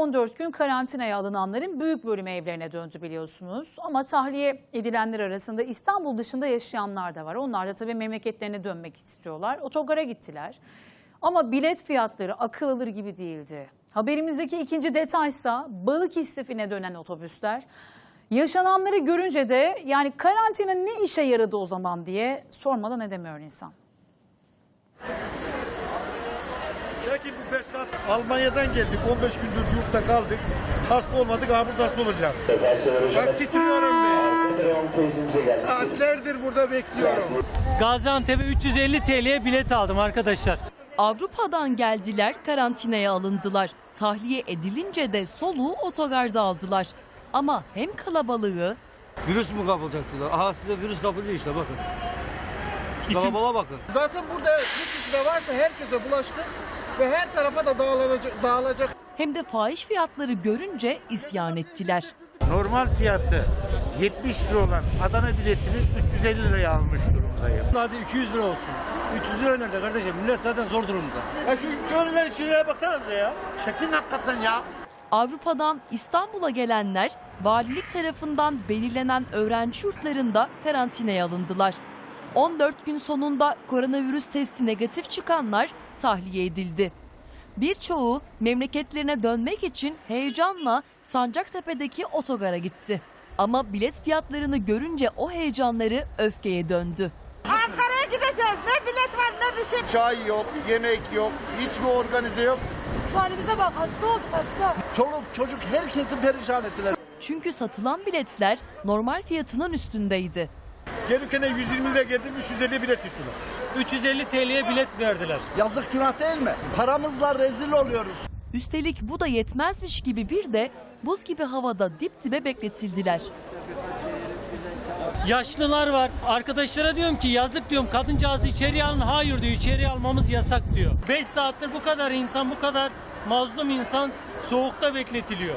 14 gün karantinaya alınanların büyük bölümü evlerine döndü biliyorsunuz. Ama tahliye edilenler arasında İstanbul dışında yaşayanlar da var. Onlar da tabii memleketlerine dönmek istiyorlar. Otogara gittiler. Ama bilet fiyatları akıl alır gibi değildi. Haberimizdeki ikinci detaysa balık istifine dönen otobüsler. Yaşananları görünce de yani karantina ne işe yaradı o zaman diye sormadan edemiyor insan. Çekin bu 5 saat. Almanya'dan geldik. 15 gündür yurtta kaldık. Hasta olmadık. Burada hasta olacağız. Bak titriyorum ben. Saatlerdir burada bekliyorum. Gaziantep'e 350 TL'ye bilet aldım arkadaşlar. Avrupa'dan geldiler, karantinaya alındılar. Tahliye edilince de soluğu otogarda aldılar. Ama hem kalabalığı Virüs mü kapılacaktılar? Aha size virüs kapılıyor işte bakın. Şu kalabalığa bakın. Zaten burada bir kişi de varsa herkese bulaştı ve her tarafa da dağılacak. dağılacak. hem de fahiş fiyatları görünce isyan ettiler. Normal fiyatı 70 lira olan Adana biletini 350 liraya almış durumdayım. Hadi 200 lira olsun. 300 lira nerede kardeşim? Millet zaten zor durumda. Ya şu köylülerin şuraya baksanıza ya. Çekin hakikaten ya. Avrupa'dan İstanbul'a gelenler valilik tarafından belirlenen öğrenci yurtlarında karantinaya alındılar. 14 gün sonunda koronavirüs testi negatif çıkanlar tahliye edildi. Birçoğu memleketlerine dönmek için heyecanla Sancaktepe'deki otogara gitti. Ama bilet fiyatlarını görünce o heyecanları öfkeye döndü. Ankara'ya gideceğiz. Ne bilet var ne bir şey. Çay yok, yemek yok, hiçbir organize yok. Şu halimize bak hasta olduk hasta. Çoluk çocuk herkesi perişan ettiler. Çünkü satılan biletler normal fiyatının üstündeydi. Gelirken 120 lira geldim 350 bilet istiyorlar. 350 TL'ye bilet verdiler. Yazık günah değil mi? Paramızla rezil oluyoruz. Üstelik bu da yetmezmiş gibi bir de buz gibi havada dip dibe bekletildiler. Yaşlılar var. Arkadaşlara diyorum ki yazık diyorum kadıncağızı içeriye alın. Hayır diyor içeriye almamız yasak diyor. 5 saattir bu kadar insan bu kadar mazlum insan soğukta bekletiliyor.